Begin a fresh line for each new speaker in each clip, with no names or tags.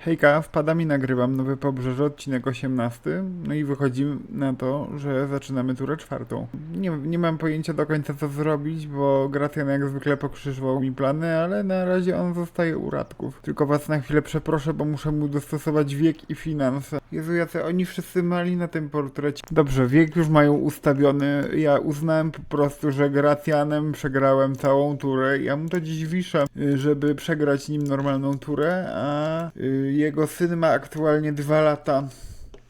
Hejka, wpadam i nagrywam nowy Pobrzeże, odcinek 18. No i wychodzi na to, że zaczynamy turę czwartą. Nie, nie mam pojęcia do końca co zrobić, bo Gracjan jak zwykle pokrzyżował mi plany, ale na razie on zostaje u radków. Tylko was na chwilę przeproszę, bo muszę mu dostosować wiek i finanse. Jezu, jacy oni wszyscy mali na tym portrecie. Dobrze, wiek już mają ustawiony. Ja uznałem po prostu, że Gracjanem przegrałem całą turę. Ja mu to dziś wiszę, y, żeby przegrać nim normalną turę, a y, jego syn ma aktualnie dwa lata.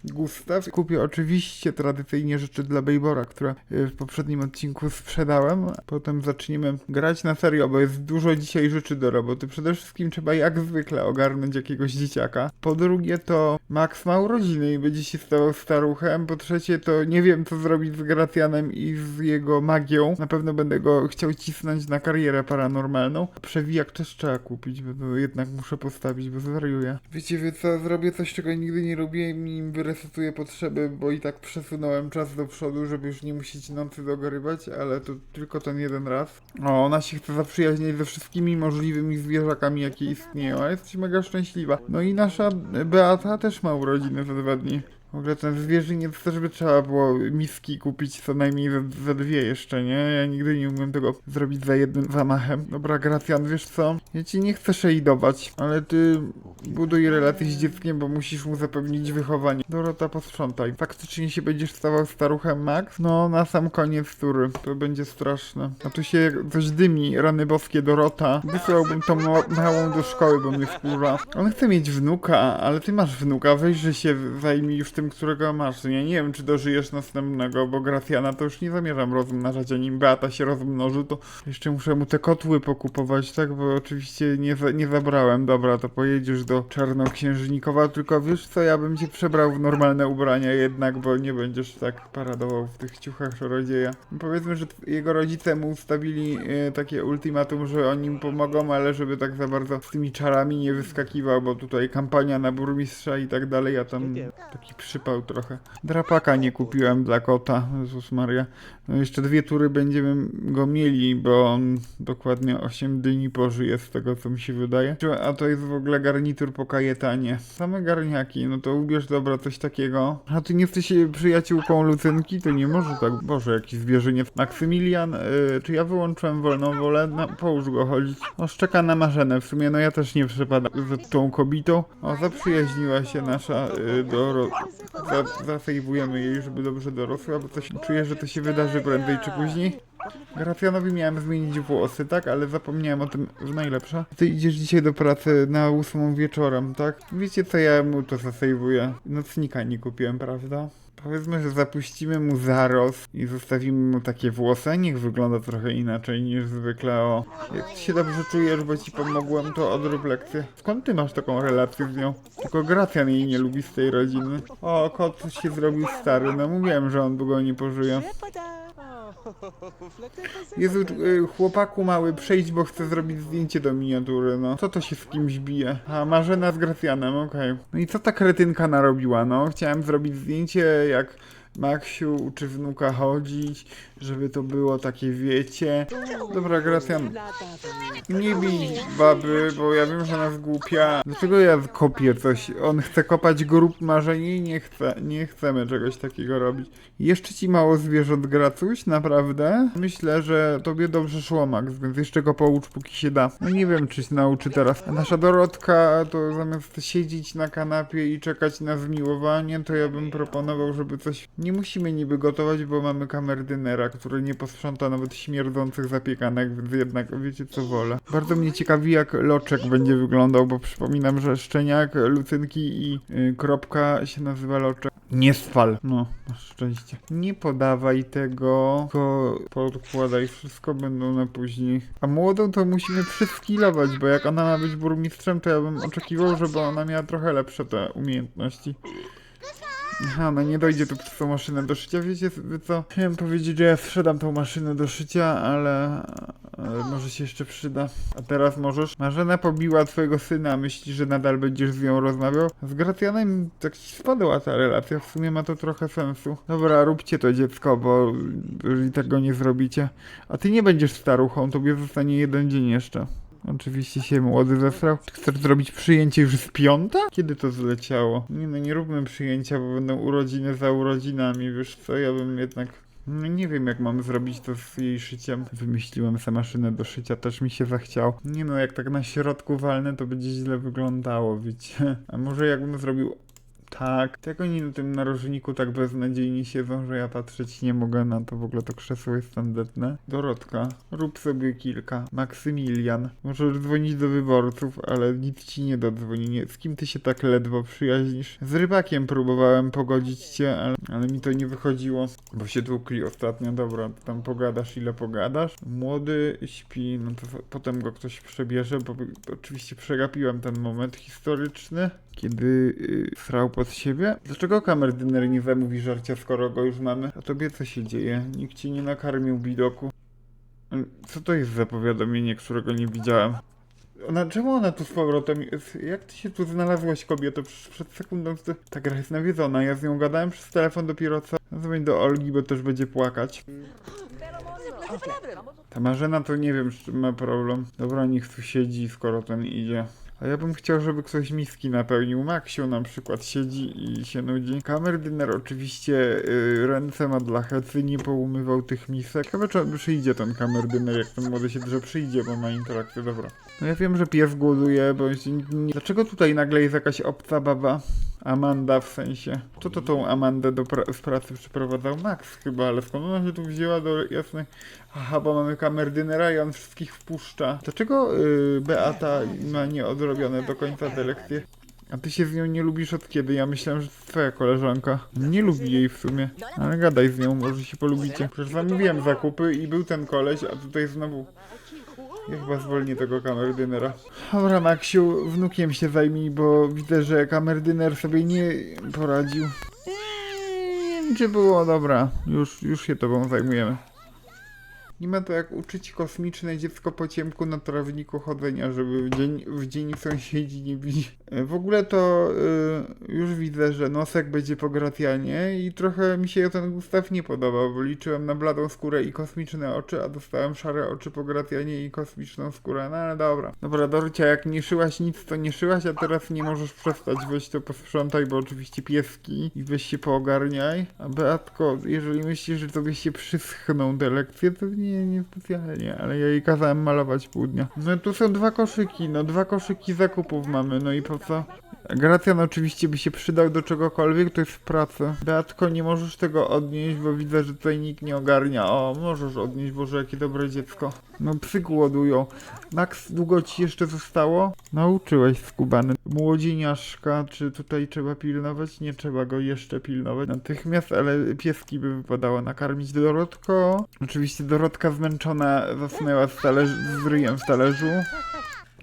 Gustaw. Kupię oczywiście tradycyjnie rzeczy dla Bejbora, które y, w poprzednim odcinku sprzedałem. Potem zaczniemy grać na serio, bo jest dużo dzisiaj rzeczy do roboty. Przede wszystkim trzeba jak zwykle ogarnąć jakiegoś dzieciaka. Po drugie to Max ma urodziny i będzie się stawał staruchem. Po trzecie to nie wiem co zrobić z Gracjanem i z jego magią. Na pewno będę go chciał cisnąć na karierę paranormalną. Przewijak też trzeba kupić, bo to jednak muszę postawić, bo zwariuję. Wiecie wy co, zrobię coś czego nigdy nie robię i im wyresetuję potrzeby, bo i tak przesunąłem czas do przodu, żeby już nie musieć nocy dogorywać, ale to tylko ten jeden raz. O, ona się chce zaprzyjaźnić ze wszystkimi możliwymi zwierzakami, jakie istnieją, a jesteś mega szczęśliwa. No i nasza Beata też ma urodziny za dwa dni. W ogóle ten zwierzyniec też by trzeba było miski kupić co najmniej ze, ze dwie jeszcze, nie? Ja nigdy nie umiem tego zrobić za jednym zamachem. Dobra, Gracjan, wiesz co? Ja ci nie chcę szejdować, ale ty buduj relacje z dzieckiem, bo musisz mu zapewnić wychowanie. Dorota, posprzątaj. Faktycznie się będziesz stawał staruchem Max? No, na sam koniec tury. To będzie straszne. A tu się coś dymi, rany boskie Dorota. Wysłałbym tą ma- małą do szkoły, bo mnie wkurza. On chce mieć wnuka, ale ty masz wnuka, weź, że się zajmij już tym, którego masz. Ja nie wiem, czy dożyjesz następnego, bo Gracjana to już nie zamierzam rozmnażać, a nim Beata się rozmnoży, to jeszcze muszę mu te kotły pokupować, tak? Bo oczywiście nie, za, nie zabrałem. Dobra, to pojedziesz do Czarnoksiężnikowa, tylko wiesz co, ja bym cię przebrał w normalne ubrania jednak, bo nie będziesz tak paradował w tych ciuchach czarodzieja. Powiedzmy, że jego rodzice mu ustawili e, takie ultimatum, że oni mu pomogą, ale żeby tak za bardzo z tymi czarami nie wyskakiwał, bo tutaj kampania na burmistrza i tak dalej, a tam taki przypał trochę. Drapaka nie kupiłem dla kota, Jezus Maria. No jeszcze dwie tury będziemy go mieli, bo on dokładnie 8 dni pożyje z tego, co mi się wydaje. A to jest w ogóle garnitur po kajetanie. Same garniaki, no to ubierz dobra coś takiego. A ty nie jesteś e, przyjaciółką Lucynki? To nie może tak. Boże, jakiś zwierzyniec. Maksymilian, y, czy ja wyłączyłem wolną wolę? No, połóż go chodzić. O, szczeka na marzenę. W sumie, no ja też nie przepadam za tą kobietą. O, zaprzyjaźniła się nasza y, Doro... Za, jej, żeby dobrze dorosła, bo coś czuję, że to się wydarzy prędzej czy później. Gracjanowi miałem zmienić włosy, tak? Ale zapomniałem o tym w najlepsze. Ty idziesz dzisiaj do pracy na ósmą wieczorem, tak? Wiecie co, ja mu to zasejwuję. Nocnika nie kupiłem, prawda? Powiedzmy, że zapuścimy mu zarost i zostawimy mu takie włosy. Niech wygląda trochę inaczej niż zwykle. O, jak ci się dobrze czujesz, bo ci pomogłem, to odrób lekcję. Skąd ty masz taką relację z nią? Tylko Gracjan jej nie lubi z tej rodziny. O, kot się zrobił stary. No mówiłem, że on długo nie pożyje. Jezu, y, chłopaku mały, przejdź, bo chcę zrobić zdjęcie do miniatury, no. Co to się z kimś bije? A, Marzena z Gracjanem, okej. No i co ta kretynka narobiła, no? Chciałem zrobić zdjęcie, jak Maksiu uczy wnuka chodzić, żeby to było takie, wiecie. Dobra, Gracjan, nie bij baby, bo ja wiem, że ona jest głupia. Dlaczego ja kopię coś? On chce kopać grób marzeni? Nie chce, nie chcemy czegoś takiego robić. Jeszcze ci mało zwierząt, Gracuś? Naprawdę? Myślę, że tobie dobrze szło, Max, więc jeszcze go poucz, póki się da. No nie wiem, czy się nauczy teraz. A nasza Dorotka, to zamiast siedzieć na kanapie i czekać na zmiłowanie, to ja bym proponował, żeby coś... Nie musimy niby gotować, bo mamy kamerdynera, który nie posprząta nawet śmierdzących zapiekanek, więc jednak wiecie co wolę. Bardzo mnie ciekawi, jak loczek będzie wyglądał, bo przypominam, że szczeniak, lucynki i y, kropka się nazywa loczek. Nie spal. No, masz szczęście. Nie podawaj tego, tylko podkładaj. Wszystko będą na później. A młodą to musimy przyskilować, bo jak ona ma być burmistrzem, to ja bym oczekiwał, żeby ona miała trochę lepsze te umiejętności. No nie dojdzie tu przez tą maszynę do szycia, wiecie wy co? Chciałem powiedzieć, że ja sprzedam tą maszynę do szycia, ale, ale może się jeszcze przyda. A teraz możesz? Marzena pobiła twojego syna, myślisz, że nadal będziesz z nią rozmawiał? Z Gracjanem tak ci spadła ta relacja, w sumie ma to trochę sensu. Dobra, róbcie to dziecko, bo jeżeli tego nie zrobicie. A ty nie będziesz staruchą, tobie zostanie jeden dzień jeszcze. Oczywiście się młody zesrał. Czy chcesz zrobić przyjęcie już z piąta? Kiedy to zleciało? Nie no, nie róbmy przyjęcia, bo będą urodziny za urodzinami, wiesz co, ja bym jednak... No nie wiem jak mam zrobić to z jej szyciem. Wymyśliłem sobie maszynę do szycia, też mi się zachciało. Nie no, jak tak na środku walnę, to będzie źle wyglądało, wiecie. A może jakbym zrobił tak, jak oni na tym narożniku tak beznadziejnie siedzą, że ja patrzeć nie mogę na to, w ogóle to krzesło jest tandetne. Dorotka, rób sobie kilka. Maksymilian, możesz dzwonić do wyborców, ale nic ci nie dodzwoni. Nie. Z kim ty się tak ledwo przyjaźnisz? Z rybakiem próbowałem pogodzić cię, ale, ale mi to nie wychodziło, bo się tłukli ostatnio. Dobra, tam pogadasz ile pogadasz. Młody śpi, no to potem go ktoś przebierze, bo oczywiście przegapiłem ten moment historyczny kiedy yy, srał pod siebie. Dlaczego kamerdyner nie zamówi żarcia, skoro go już mamy? A tobie co się dzieje? Nikt ci nie nakarmił bidoku. Ym, Co to jest za powiadomienie, którego nie widziałem? Ona, czemu ona tu z powrotem jest? Jak ty się tu znalazłaś, kobieto? Przecież przed sekundą to... ta gra jest nawiedzona. Ja z nią gadałem przez telefon dopiero co. Zadzwoń do Olgi, bo też będzie płakać. Ta Marzena to nie wiem, z czym ma problem. Dobra, niech tu siedzi, skoro ten idzie. A ja bym chciał, żeby ktoś miski napełnił. Maksiu na przykład siedzi i się nudzi. Kamerdyner oczywiście y, ręce ma dla hecy, nie poumywał tych misek. Chyba czy przyjdzie ten kamerdyner, jak ten młody się drze przyjdzie, bo ma interakcję, dobra. No ja wiem, że pies głoduje, bo Dlaczego tutaj nagle jest jakaś obca baba? Amanda w sensie. Kto to tą Amandę do pra- z pracy przyprowadzał? Max chyba, ale skąd ona się tu wzięła do jasnej... Aha, bo mamy kamerdynera i on wszystkich wpuszcza. Dlaczego y, Beata ma nieodrobione do końca te lekcje? A ty się z nią nie lubisz od kiedy? Ja myślałem, że to twoja koleżanka. Nie lubi jej w sumie. Ale gadaj z nią, może się polubicie. Przecież zamówiłem zakupy i był ten koleś, a tutaj znowu... Ja chyba zwolnię tego kamerdynera. Dobra, Maksiu, wnukiem się zajmij, bo widzę, że kamerdyner sobie nie poradził. Nie wiem, było dobra. Już, już się tobą zajmujemy. Nie ma to jak uczyć kosmiczne dziecko po ciemku na trawniku chodzenia, żeby w dzień, w dzień sąsiedzi nie widzi. E, W ogóle to y, już widzę, że nosek będzie po Gracjanie i trochę mi się ten Gustaw nie podobał, bo liczyłem na bladą skórę i kosmiczne oczy, a dostałem szare oczy po Gracjanie i kosmiczną skórę, no ale dobra. Dobra, Dorcia, jak nie szyłaś nic, to nie szyłaś, a teraz nie możesz przestać, weź to posprzątaj, bo oczywiście pieski i weź się poogarniaj. A Beatko, jeżeli myślisz, że tobie się przyschną te lekcje, to nie, nie specjalnie, ale ja jej kazałem malować pół dnia. No tu są dwa koszyki, no dwa koszyki zakupów mamy, no i po co? Gracjan oczywiście by się przydał do czegokolwiek, to jest w pracy. Beatko, nie możesz tego odnieść, bo widzę, że tutaj nikt nie ogarnia. O, możesz odnieść, Boże, jakie dobre dziecko. No psy głodują. Max, długo ci jeszcze zostało? Nauczyłeś skubany. Młodzieniaszka, czy tutaj trzeba pilnować? Nie trzeba go jeszcze pilnować natychmiast, ale pieski by wypadało nakarmić. Dorotko. Oczywiście Dorotka zmęczona zasnęła z, z ryjem w talerzu.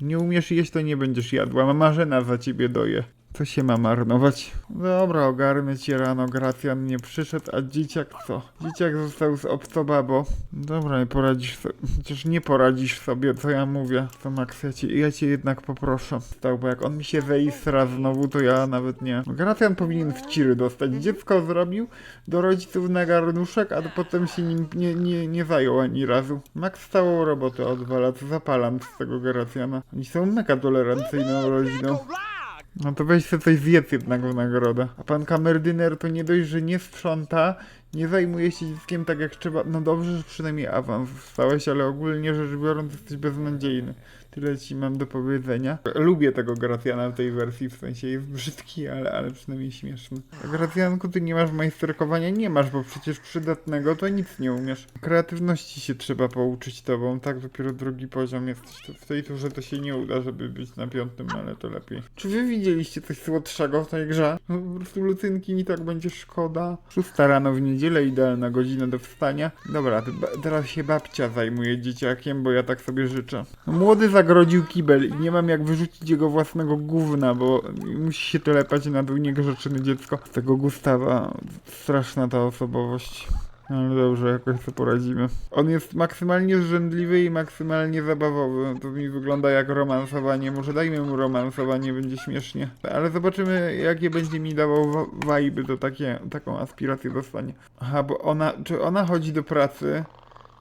Nie umiesz jeść, to nie będziesz jadła. Marzena za ciebie doje. Co się ma marnować? Dobra, ogarnę cię rano. Gracjan nie przyszedł, a dzieciak co? Dzieciak został z obcobabo. Dobra, nie poradzisz sobie. Chociaż nie poradzisz sobie, co ja mówię. To Max, ja cię, ja cię jednak poproszę. Stał, bo jak on mi się zaistra znowu, to ja nawet nie. Gracjan powinien w ciry dostać. Dziecko zrobił do rodziców na garnuszek, a potem się nim nie, nie, nie zajął ani razu. Max całą robotę odwala, to zapalam z tego Gracjana. Oni są mega tolerancyjną rodziną. No to weź sobie coś zjedz jednak w nagrodę. A pan kamerdyner to nie dość, że nie sprząta, nie zajmuje się dzieckiem tak jak trzeba. No dobrze, że przynajmniej awans stałeś, ale ogólnie rzecz biorąc jesteś beznadziejny. Tyle ci mam do powiedzenia. Lubię tego Gracjana w tej wersji, w sensie jest brzydki, ale, ale przynajmniej śmieszny. Gracjanku, ty nie masz majsterkowania? Nie masz, bo przecież przydatnego to nic nie umiesz. Kreatywności się trzeba pouczyć tobą, tak? Dopiero drugi poziom jesteś. W tej turze to się nie uda, żeby być na piątym, ale to lepiej. Czy wy widzieliście coś słodszego w tej grze? No, po prostu lucynki mi tak będzie szkoda. Szósta rano w niedzielę, idealna godzina do wstania. Dobra, teraz się babcia zajmuje dzieciakiem, bo ja tak sobie życzę. No, Młody zagrodził kibel i nie mam jak wyrzucić jego własnego gówna, bo musi się telepać na dół niegrzeczne dziecko. Z tego Gustawa straszna ta osobowość. No, Ale dobrze, jakoś sobie poradzimy. On jest maksymalnie zrzędliwy i maksymalnie zabawowy. To mi wygląda jak romansowanie. Może dajmy mu romansowanie, będzie śmiesznie. Ale zobaczymy, jakie będzie mi dawał wa- vibe, to takie, taką aspirację dostanie. Aha, bo ona, czy ona chodzi do pracy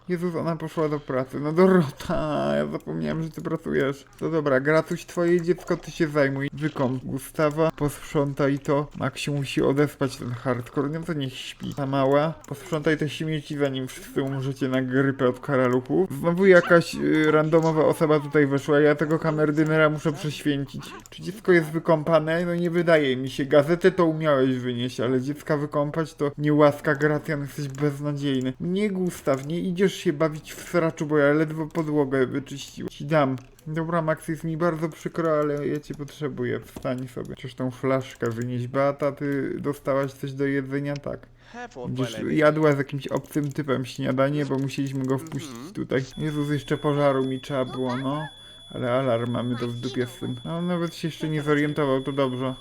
Jezus, ona poszła do pracy. No Dorota, ja zapomniałem, że ty pracujesz. To dobra, Gratuś, twoje dziecko, ty się zajmuj. Wykąp Gustawa, posprzątaj to. Maksiu musi odespać ten hardcore, no to niech śpi. Ta mała, posprzątaj te śmieci, zanim wszyscy umrzecie na grypę od karaluchów. Znowu jakaś y, randomowa osoba tutaj weszła, ja tego kamerdynera muszę prześwięcić. Czy dziecko jest wykąpane? No nie wydaje mi się. Gazetę to umiałeś wynieść, ale dziecka wykąpać to nie łaska, Gracjan, jesteś beznadziejny. Nie Gustaw, nie idziesz się bawić w sraczu, bo ja ledwo podłogę wyczyściłem. Ci dam. Dobra, Max, jest mi bardzo przykro, ale ja cię potrzebuję. Wstań sobie. Przecież tą flaszkę wynieść. Beata, ty dostałaś coś do jedzenia? Tak. Będziesz jadła z jakimś obcym typem śniadanie, bo musieliśmy go wpuścić tutaj. Jezus, jeszcze pożaru mi trzeba było, no. Ale alarm mamy to w dupie z tym. No, nawet się jeszcze nie zorientował, to dobrze.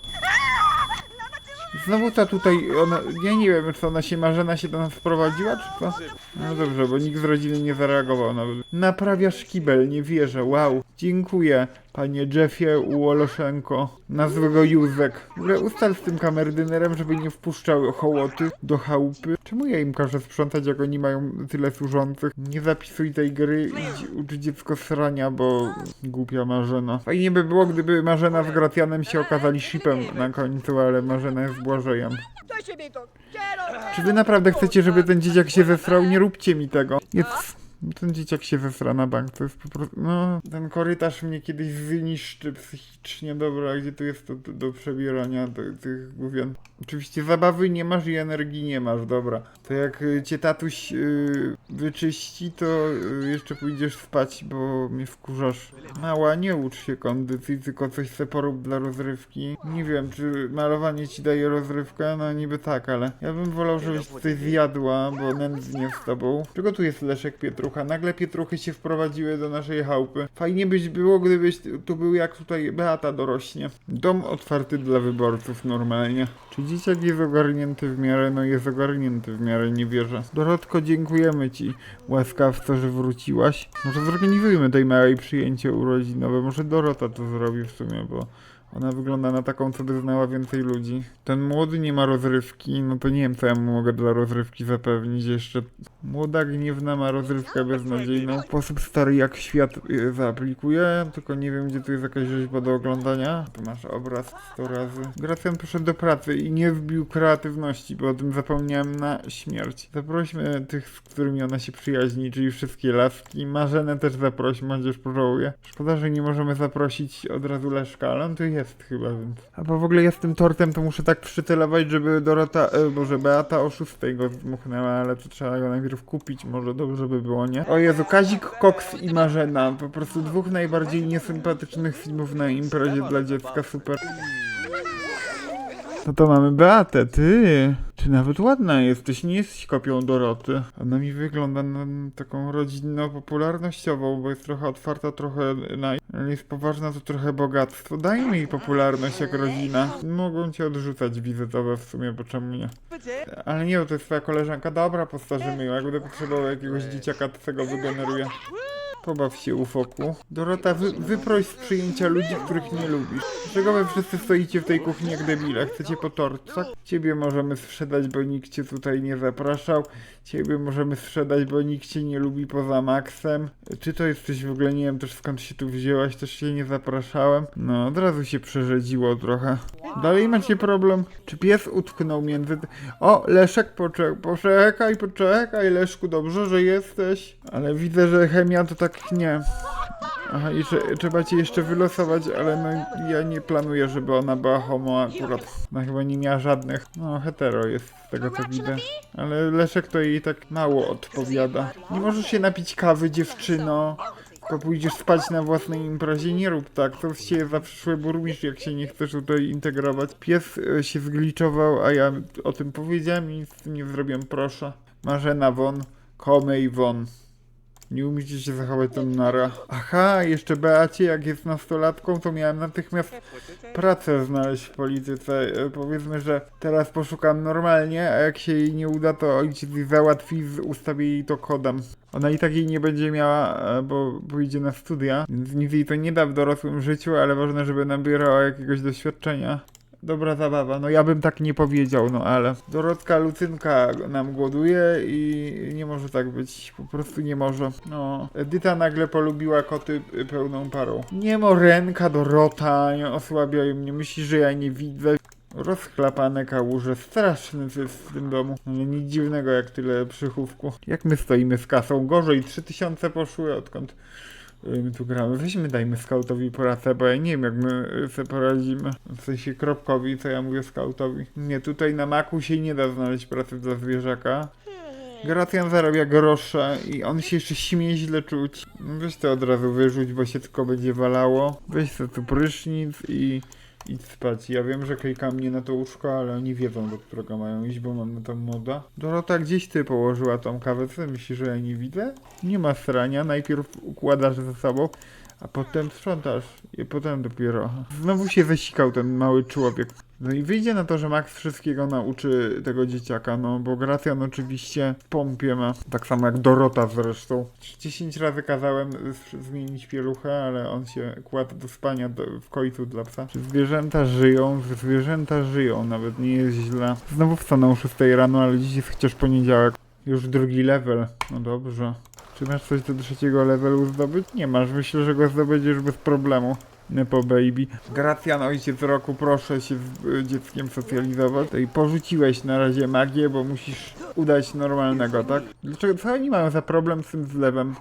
Znowu ta tutaj, ona, ja nie wiem, co ona się, Marzena się do nas wprowadziła, czy co? No dobrze, bo nikt z rodziny nie zareagował nawet. Naprawiasz kibel, nie wierzę, wow. Dziękuję, panie Jeffie Łoloszenko. Nazwę go Józek. Ogóle ustal z tym kamerdynerem, żeby nie wpuszczał hołoty do chałupy. Czemu ja im każę sprzątać, jak oni mają tyle służących? Nie zapisuj tej gry, idź ucz dziecko srania, bo głupia Marzena. Fajnie by było, gdyby Marzena z Gracjanem się okazali shipem na końcu, ale Marzena jest Błażejem. Czy wy naprawdę chcecie, żeby ten dzieciak się zesrał? Nie róbcie mi tego. Jest... Ten dzieciak się zesra na bank, to jest po prostu... No, ten korytarz mnie kiedyś wyniszczy psychicznie. Dobra, gdzie tu jest to do, do przebierania tych gówien? Oczywiście zabawy nie masz i energii nie masz, dobra. To jak y, cię tatuś y, wyczyści, to y, jeszcze pójdziesz spać, bo mnie wkurzasz. Mała, nie ucz się kondycji, tylko coś se porób dla rozrywki. Nie wiem, czy malowanie ci daje rozrywkę? No niby tak, ale ja bym wolał, żebyś coś zjadła, bo nędznie z tobą. Czego tu jest Leszek Pietrucha? Nagle Pietruchy się wprowadziły do naszej chałupy. Fajnie byś było, gdybyś tu był jak tutaj Beata dorośnie. Dom otwarty dla wyborców normalnie. Czy dzieciak jest ogarnięty w miarę? No jest ogarnięty w miarę, nie wierzę. Dorotko, dziękujemy ci łaskawco, że wróciłaś. Może zorganizujmy tej małej przyjęcie urodzinowe. Może Dorota to zrobi w sumie, bo ona wygląda na taką, co by znała więcej ludzi. Ten młody nie ma rozrywki, no to nie wiem, co ja mu mogę dla rozrywki zapewnić. Jeszcze młoda gniewna ma rozrywkę beznadziejną. Sposób stary jak świat y, zaaplikuje, tylko nie wiem, gdzie tu jest jakaś rzeźba do oglądania. Tu masz obraz 100 razy. Gracjan poszedł do pracy i nie wbił kreatywności, bo o tym zapomniałem na śmierć. Zaprośmy tych, z którymi ona się przyjaźni, czyli wszystkie laski. Marzenę też zaprośmy, chociaż pożałuję. Szkoda, że nie możemy zaprosić od razu Leszka, ale on tu jest chyba, więc... A bo w ogóle ja z tym tortem to muszę tak przytylować, żeby Dorota, e, boże, Beata o 6 go zmuchnęła, ale to trzeba go najpierw kupić, może dobrze by było, nie? O Jezu, Kazik, Koks i Marzena, po prostu dwóch najbardziej niesympatycznych filmów na imprezie dla dziecka, super. No to mamy Beatę, ty. Ty nawet ładna jesteś, nie jesteś kopią Doroty. Ona mi wygląda na taką rodzinno-popularnościową, bo jest trochę otwarta, trochę na... Jest poważna, to trochę bogactwo. Dajmy jej popularność jak rodzina. Mogą cię odrzucać wizytowe w sumie, bo czemu nie? Ale nie, to jest twoja koleżanka. Dobra, postarzymy ją. Jak będę potrzebował jakiegoś dzieciaka, to tego wygeneruję. Pobaw się ufoku. Dorota, wy, wyproś z przyjęcia ludzi, których nie lubisz. Dlaczego wy wszyscy stoicie w tej kuchni jak debile? Chcecie po tort, tak? Ciebie możemy sprzedać, bo nikt cię tutaj nie zapraszał. Ciebie możemy sprzedać, bo nikt cię nie lubi poza Maxem. Czy to jesteś w ogóle, nie wiem też skąd się tu wzięłaś, też się nie zapraszałem. No, od razu się przerzedziło trochę. Dalej macie problem? Czy pies utknął między... O, Leszek, poczekaj, poczekaj, poczekaj, Leszku, dobrze, że jesteś. Ale widzę, że chemia to tak nie. Aha, i że, trzeba cię jeszcze wylosować, ale no ja nie planuję, żeby ona była homo akurat. Ona chyba nie miała żadnych. No, hetero jest z tego co widzę. Ale Leszek to jej tak mało odpowiada. Nie możesz się napić kawy, dziewczyno. Tylko pójdziesz spać na własnej imprezie, nie rób tak, to ciebie za przyszły burmistrz, jak się nie chcesz tutaj integrować. Pies e, się zgliczował, a ja o tym powiedziałem i nic z tym nie zrobiłem, proszę. Marzena won, komej won. Nie umiecie się zachować tam nara. Aha, jeszcze Beacie, jak jest nastolatką, to miałem natychmiast pracę znaleźć w polityce. Powiedzmy, że teraz poszukam normalnie, a jak się jej nie uda, to ojciec załatwi, ustawię jej to kodem. Ona i tak jej nie będzie miała, e, bo pójdzie na studia, więc nic jej to nie da w dorosłym życiu, ale ważne, żeby nabierała jakiegoś doświadczenia. Dobra zabawa. No ja bym tak nie powiedział, no ale Dorotka Lucynka nam głoduje i nie może tak być. Po prostu nie może. No, Edyta nagle polubiła koty pełną parą. Nie morenka Dorota, nie osłabiają mnie. Myśli, że ja nie widzę. Rozchlapane kałuże, straszny to jest w tym domu. Ale nic dziwnego jak tyle przychówku. Jak my stoimy z kasą? Gorzej, 3000 poszły odkąd my tu gramy. Weźmy dajmy skautowi pracę, bo ja nie wiem jak my y, sobie poradzimy. W sensie kropkowi, co ja mówię skautowi. Nie, tutaj na maku się nie da znaleźć pracy dla zwierzaka. Gracjan zarabia grosze i on się jeszcze śmie źle czuć. Weź to od razu wyrzuć, bo się tylko będzie walało. Weź sobie tu prysznic i idź spać. Ja wiem, że klika mnie na to łóżko, ale oni wiedzą, do którego mają iść, bo mam na to moda. Dorota, gdzieś ty położyła tą kawę? Co myślisz, że ja nie widzę? Nie ma strania. Najpierw układasz ze sobą, a potem sprzątasz. I potem dopiero. Znowu się zesikał ten mały człowiek. No i wyjdzie na to, że Max wszystkiego nauczy tego dzieciaka, no bo Gracjan oczywiście w pompie ma, tak samo jak Dorota zresztą. 10 razy kazałem zmienić pieluchę, ale on się kładł do spania do, w końcu dla psa. Zwierzęta żyją? Zwierzęta żyją, nawet nie jest źle. Znowu wstanę o 6 rano, ale dziś jest chociaż poniedziałek. Już drugi level, no dobrze. Czy masz coś do trzeciego levelu zdobyć? Nie masz, myślę, że go zdobędziesz bez problemu. Nepo baby. Gracjan, ojciec roku, proszę się z y, dzieckiem socjalizować. I porzuciłeś na razie magię, bo musisz udać normalnego, tak? Dlaczego, co oni mają za problem z tym zlewem?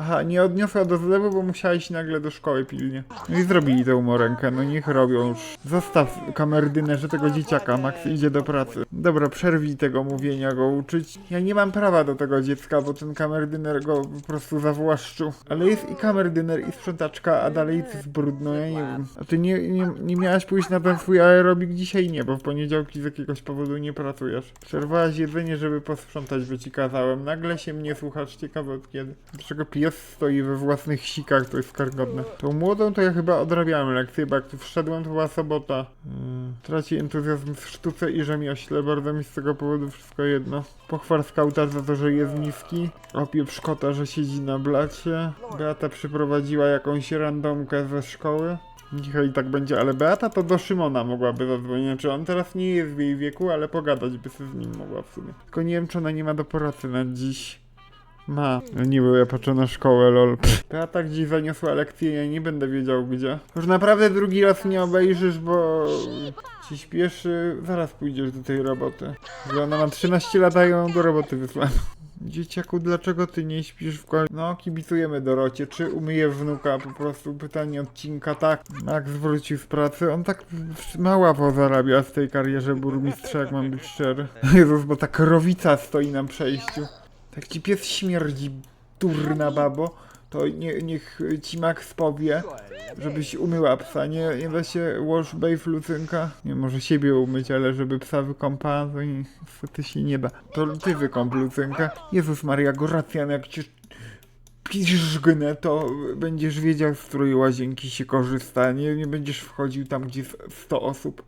Aha, nie odniosła do zlewu, bo musiała iść nagle do szkoły pilnie. No i zrobili tę umorękę, no niech robią już. Zostaw kamerdynerze tego dzieciaka, Max idzie do pracy. Dobra, przerwij tego mówienia, go uczyć. Ja nie mam prawa do tego dziecka, bo ten kamerdyner go po prostu zawłaszczył. Ale jest i kamerdyner, i sprzątaczka, a dalej jest brudno, ja nie wiem. A ty nie, nie, nie miałaś pójść na ten swój aerobik dzisiaj? Nie, bo w poniedziałki z jakiegoś powodu nie pracujesz. Przerwałaś jedzenie, żeby posprzątać, bo ci kazałem. Nagle się mnie słuchasz, ciekawe od kiedy. Dlaczego stoi we własnych sikach, to jest karygodne. Tą młodą to ja chyba odrabiałem lekcję, bo jak tu wszedłem, to była sobota. Hmm. Traci entuzjazm w sztuce i rzemiośle, bardzo mi z tego powodu wszystko jedno. Pochwal skauta za to, że jest niski. Opieprz kota, że siedzi na blacie. Beata przyprowadziła jakąś randomkę ze szkoły. Niechaj tak będzie, ale Beata to do Szymona mogłaby zadzwonić. Znaczy on teraz nie jest w jej wieku, ale pogadać by sobie z nim mogła w sumie. Tylko nie wiem, czy ona nie ma do pracy na dziś. Ma. No nie był, ja patrzę na szkołę, lol. Pff. Beata gdzieś zaniosła lekcję, ja nie będę wiedział gdzie. Już naprawdę drugi raz nie obejrzysz, bo ci śpieszy, zaraz pójdziesz do tej roboty. Że ona ma 13 lat, a ją do roboty wysłałem. Dzieciaku, dlaczego ty nie śpisz w końcu? No, kibicujemy Dorocie. Czy umyje wnuka? Po prostu pytanie odcinka, tak. Max wrócił z pracy. On tak mało zarabia w tej karierze burmistrza, jak mam być szczery. Jezus, bo ta krowica stoi na przejściu. Tak ci pies śmierdzi, durna babo. To nie, niech ci Max powie, żebyś umyła psa. Nie, nie da się wash bathe lucynka. Nie może siebie umyć, ale żeby psa wykąpała, to niestety się nie da. To ty wykąp lucynka. Jezus Maria, Goracjan, jak cię piżgnę, to będziesz wiedział, z której łazienki się korzysta. Nie, nie będziesz wchodził tam, gdzie jest 100 osób.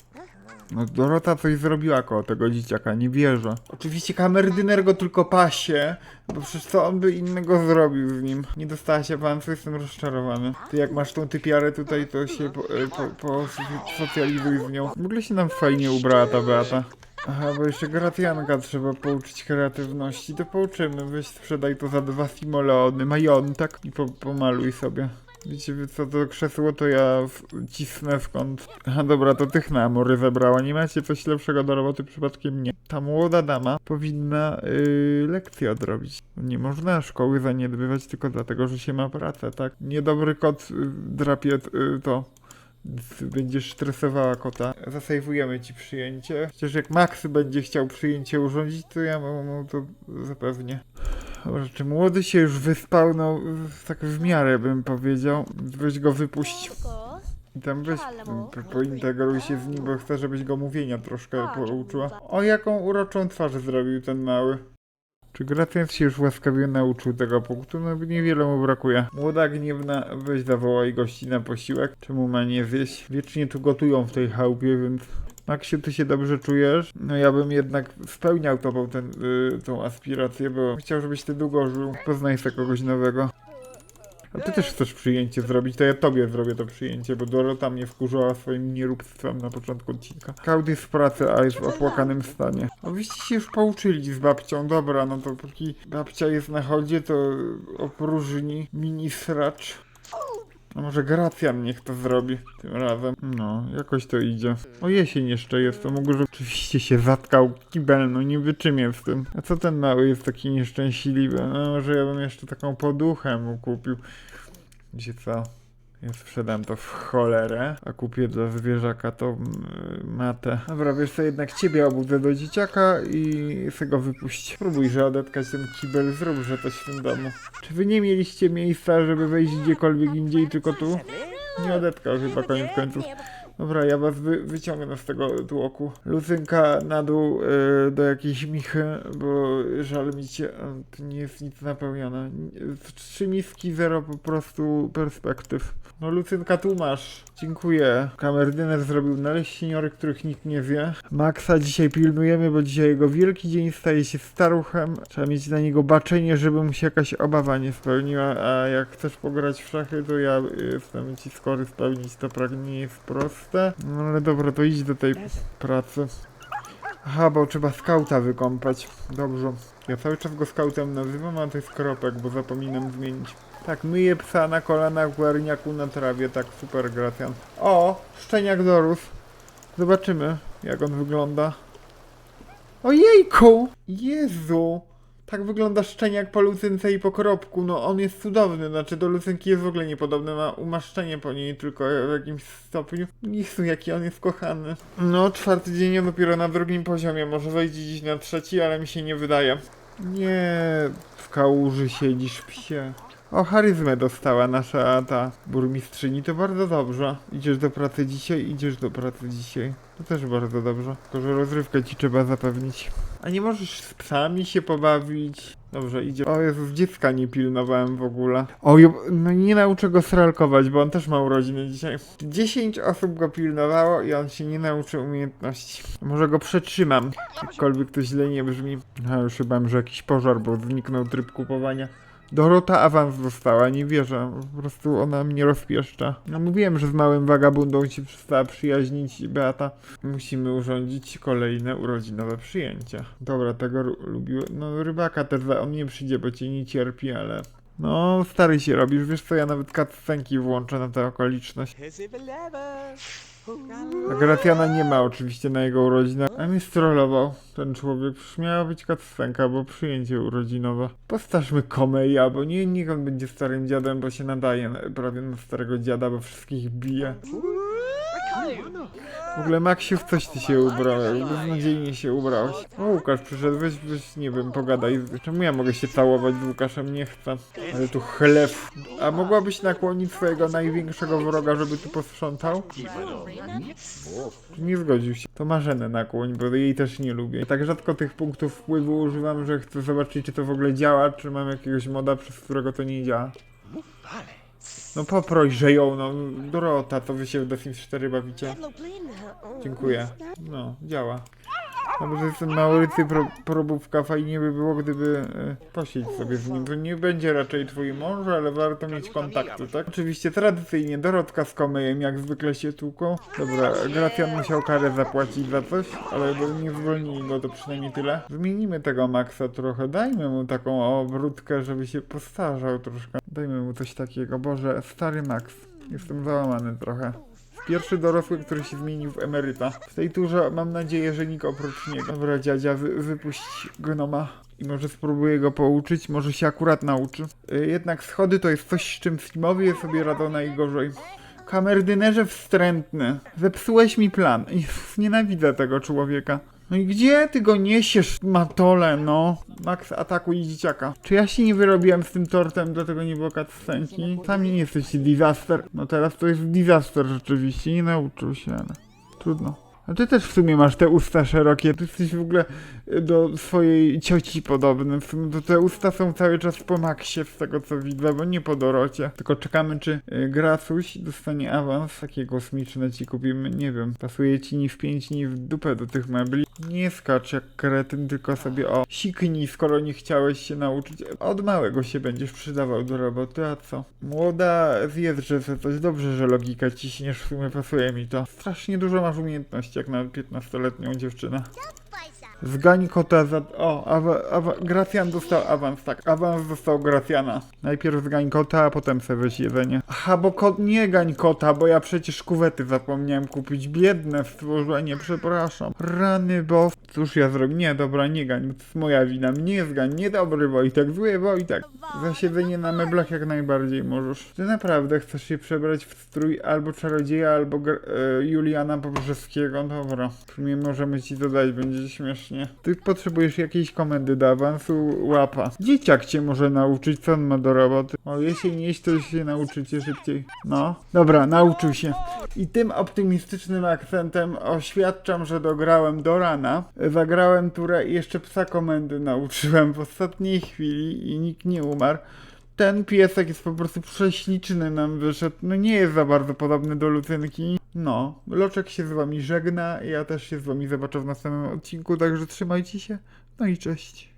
No Dorota coś zrobiła koło tego dzieciaka, nie wierzę. Oczywiście kamerdyner go tylko pasie, bo przecież co on by innego zrobił z nim? Nie dostała się pan, co jestem rozczarowany. Ty jak masz tą typiarę tutaj, to się po, e, po, po z nią. W ogóle się nam fajnie ubrała ta Beata. Aha, bo jeszcze Gracjanka trzeba pouczyć kreatywności, to pouczymy. Weź sprzedaj to za dwa simoleony, majątek i po, pomaluj sobie. Wiecie co, to krzesło to ja cisnę kąt. Aha, dobra, to tych na amury zebrała. Nie macie coś lepszego do roboty? Przypadkiem nie. Ta młoda dama powinna yy, lekcję odrobić. Nie można szkoły zaniedbywać tylko dlatego, że się ma pracę, tak? Niedobry kot yy, drapie yy, to. Będziesz stresowała kota. Zasejwujemy ci przyjęcie. Chociaż jak Max będzie chciał przyjęcie urządzić, to ja mu to zapewnię. Czy młody się już wyspał? No, tak w miarę bym powiedział. Weź go wypuść. I tam weź, po- pointegruj się z nim, bo chcę, żebyś go mówienia troszkę pouczyła. O, jaką uroczą twarz zrobił ten mały. Czy Gracjan się już łaskawie nauczył tego punktu? No niewiele mu brakuje. Młoda gniewna, weź zawołaj gości na posiłek. Czemu ma nie zjeść? Wiecznie tu gotują w tej chałupie, więc... Maksiu, ty się dobrze czujesz? No ja bym jednak spełniał tobą ten, y, tą aspirację, bo chciał, żebyś ty długo żył. Poznaj sobie kogoś nowego. A ty też chcesz przyjęcie zrobić, to ja tobie zrobię to przyjęcie, bo Dorota mnie wkurzała swoim nieróbstwem na początku odcinka. Jest w pracy, a jest w opłakanym stanie. No wyście się już pouczyli z babcią, dobra, no to póki babcia jest na chodzie, to opróżni mini sracz. A może Gracjan niech to zrobi tym razem. No, jakoś to idzie. O jesień jeszcze jest, to mógł, że oczywiście się zatkał kibel, no nie wytrzymie z tym. A co ten mały jest taki nieszczęśliwy? No, może ja bym jeszcze taką poduchę mu kupił. Wiecie co? Ja sprzedam to w cholerę, a kupię dla zwierzaka tą mm, matę. Dobra, wiesz co, jednak ciebie obudzę do dzieciaka i sobie go wypuść. Spróbuj, że odetkać ten kibel, zrób, że coś w domu. Czy wy nie mieliście miejsca, żeby wejść gdziekolwiek indziej, tylko tu? Nie odetkał chyba koniec końców. Dobra, ja was wy, wyciągnę z tego tłoku. Lucynka na dół y, do jakiejś michy, bo żal mi cię, a, tu nie jest nic napełnione. Trzy miski, zero po prostu perspektyw. No Lucynka, tu masz. Dziękuję. Kamerdyner zrobił naleśniory, których nikt nie wie. Maxa dzisiaj pilnujemy, bo dzisiaj jego wielki dzień staje się staruchem. Trzeba mieć na niego baczenie, żeby mu się jakaś obawa nie spełniła, a jak chcesz pograć w szachy, to ja y, jestem ci skory spełnić to pragnienie jest No ale dobra, to idź do tej pracy. Aha, bo trzeba skauta wykąpać. Dobrze. Ja cały czas go skautem nazywam, a to jest kropek, bo zapominam zmienić. Tak, myję psa na kolanach w garniaku na trawie, tak super Gracjan. O, szczeniak dorósł. Zobaczymy, jak on wygląda. Ojejku! Jezu! Tak wygląda szczeniak po lucynce i po kropku. No on jest cudowny, znaczy do lucynki jest w ogóle niepodobny, ma umaszczenie po niej tylko w jakimś stopniu. Jezu, jaki on jest kochany. No, czwarty dzień on dopiero na drugim poziomie, może wejdzie dziś na trzeci, ale mi się nie wydaje. Nie, w kałuży siedzisz, psie. O, charyzmę dostała nasza ta burmistrzyni, to bardzo dobrze. Idziesz do pracy dzisiaj, idziesz do pracy dzisiaj. To też bardzo dobrze. Tylko, że rozrywkę ci trzeba zapewnić. A nie możesz z psami się pobawić? Dobrze, idzie. O Jezus, dziecka nie pilnowałem w ogóle. O, no nie nauczę go strelkować, bo on też ma urodziny dzisiaj. 10 osób go pilnowało i on się nie nauczył umiejętności. Może go przetrzymam, jakkolwiek to źle nie brzmi. A już chyba, że jakiś pożar, bo zniknął tryb kupowania. Dorota awans dostała, nie wierzę. Po prostu ona mnie rozpieszcza. No mówiłem, że z małym wagabundą się przestała przyjaźnić Beata. Musimy urządzić kolejne urodzinowe przyjęcie. Dobra, tego lubiłem. No rybaka też, on nie przyjdzie, bo cię nie cierpi, ale... No, stary się robisz, wiesz co, ja nawet cutscenki włączę na tę okoliczność. A Gratiana nie ma oczywiście na jego urodzinach. A mnie strollował ten człowiek. Przecież miała być cutscenka, bo przyjęcie urodzinowe. Postarzmy Komeja, bo nie, niech on będzie starym dziadem, bo się nadaje na, prawie na starego dziada, bo wszystkich bije. W ogóle Maksiu, w coś ty się ubrałeś, beznadziejnie się ubrałeś. O, Łukasz przyszedł, weź, weź, nie wiem, pogadaj. Czemu ja mogę się całować z Łukaszem? Nie chcę. Ale tu chleb. A mogłabyś nakłonić swojego największego wroga, żeby tu posprzątał? Nie zgodził się. To Marzenę nakłoń, bo jej też nie lubię. Tak rzadko tych punktów wpływu używam, że chcę zobaczyć, czy to w ogóle działa, czy mam jakiegoś moda, przez którego to nie działa. No poproś, że ją, no. Dorota, to wy się w The Sims 4 bawicie. Dziękuję. No, działa. No bo to jest ten Maurycy pro, probówka, fajnie by było, gdyby e, posiedź sobie z nim. To nie będzie raczej twój mąż, ale warto mieć kontakty, tak? Oczywiście tradycyjnie Dorotka z Komyjem jak zwykle się tłuką. Dobra, Gracjan musiał karę zapłacić za coś, ale nie zwolnili go, to przynajmniej tyle. Zmienimy tego Maxa trochę, dajmy mu taką obrótkę, żeby się postarzał troszkę. Dajmy mu coś takiego. Boże, stary Max. Jestem załamany trochę. Pierwszy dorosły, który się zmienił w emeryta. W tej turze mam nadzieję, że nikt oprócz niego. Dobra, dziadzia, wy, wypuść gnoma. I może spróbuję go pouczyć, może się akurat nauczy. Y, jednak schody to jest coś, z czym Simowie sobie radzą najgorzej. Kamerdynerze wstrętny. Zepsułeś mi plan. Jezus, nienawidzę tego człowieka. No i gdzie ty go niesiesz, matole, no? Max, atakuj dzieciaka. Czy ja się nie wyrobiłem z tym tortem, dlatego nie było cutscenki? Sam nie jesteś disaster. No teraz to jest disaster rzeczywiście, nie nauczył się, ale trudno. Ty też w sumie masz te usta szerokie, ty jesteś w ogóle y, do swojej cioci podobny. W sumie to te usta są cały czas po Maxie z tego co widzę, bo nie po Dorocie. Tylko czekamy czy y, Gracuś dostanie awans, takie kosmiczne ci kupimy, nie wiem. Pasuje ci ni w pięć, ni w dupę do tych mebli. Nie skacz jak kretyn, tylko sobie o siknij, skoro nie chciałeś się nauczyć. Od małego się będziesz przydawał do roboty, a co? Młoda, zjedz, że coś dobrze, że logika ciśniesz, w sumie pasuje mi to. Strasznie dużo masz umiejętności, jak na 15-letnią dziewczynę. Zgań kota za... O, awa, awa, Gracjan dostał awans, tak. Awans dostał Gracjana. Najpierw zgań kota, a potem sobie weź jedzenie. Aha, bo kot nie gań kota, bo ja przecież kuwety zapomniałem kupić. Biedne stworzenie, przepraszam. Rany, bo... Cóż ja zrobię? Nie, dobra, nie gań, to jest moja wina. Nie zgań, niedobry Wojtek, zły Wojtek. Za siedzenie na meblach jak najbardziej możesz. Ty naprawdę chcesz się przebrać w strój albo czarodzieja, albo e, Juliana Pobrzeskiego? Dobra. W sumie możemy ci dodać, będzie śmiesznie. Ty potrzebujesz jakiejś komendy do awansu łapa. Dzieciak cię może nauczyć, co on ma do roboty. O, jeśli jeść, to się nauczycie szybciej. No. Dobra, nauczył się. I tym optymistycznym akcentem oświadczam, że dograłem do rana. Zagrałem turę i jeszcze psa komendy nauczyłem w ostatniej chwili i nikt nie umarł. Ten piesek jest po prostu prześliczny nam wyszedł. No nie jest za bardzo podobny do Lucynki. No, Loczek się z wami żegna, ja też się z wami zobaczę w następnym odcinku, także trzymajcie się. No i cześć.